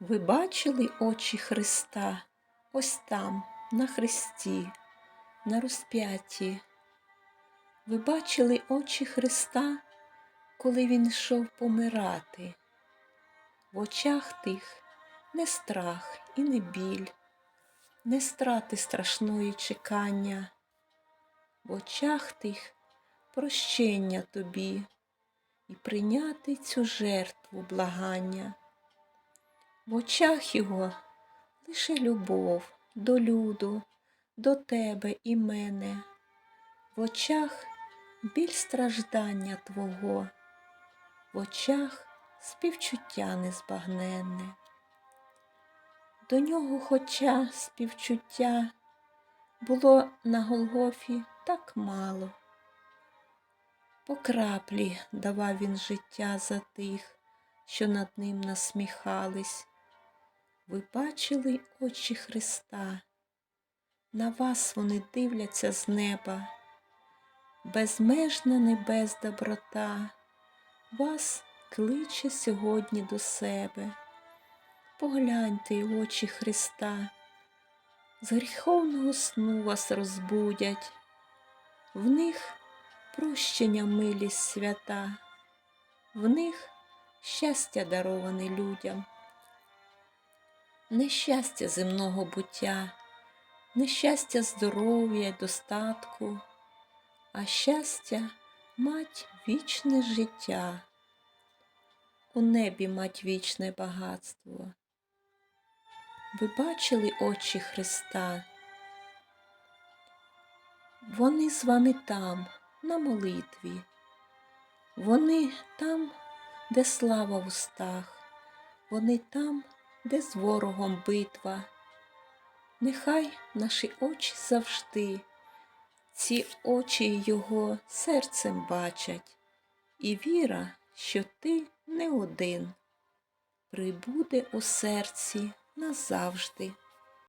Ви бачили очі Христа ось там, на хресті, на розп'ятті? Ви бачили очі Христа, коли Він йшов помирати? В очах тих не страх і не біль, не страти страшної чекання, в очах тих прощення тобі і прийняти цю жертву благання. В очах його лише любов до люду, до тебе і мене, в очах біль страждання Твого, в очах співчуття незбагненне. До нього, хоча співчуття було на Голгофі так мало. По краплі давав він життя за тих, що над ним насміхались. Ви бачили очі Христа, на вас вони дивляться з неба, безмежна небес доброта, вас кличе сьогодні до себе. Погляньте й очі Христа, з гріховного сну вас розбудять, в них прощення милість свята, в них щастя дароване людям, нещастя земного буття, нещастя здоров'я достатку, а щастя мать вічне життя, у небі мать вічне багатство. Ви бачили очі Христа? Вони з вами там, на молитві. Вони там, де слава в устах, вони там, де з ворогом битва. Нехай наші очі завжди, ці очі його серцем бачать, і віра, що ти не один, прибуде у серці назавжди.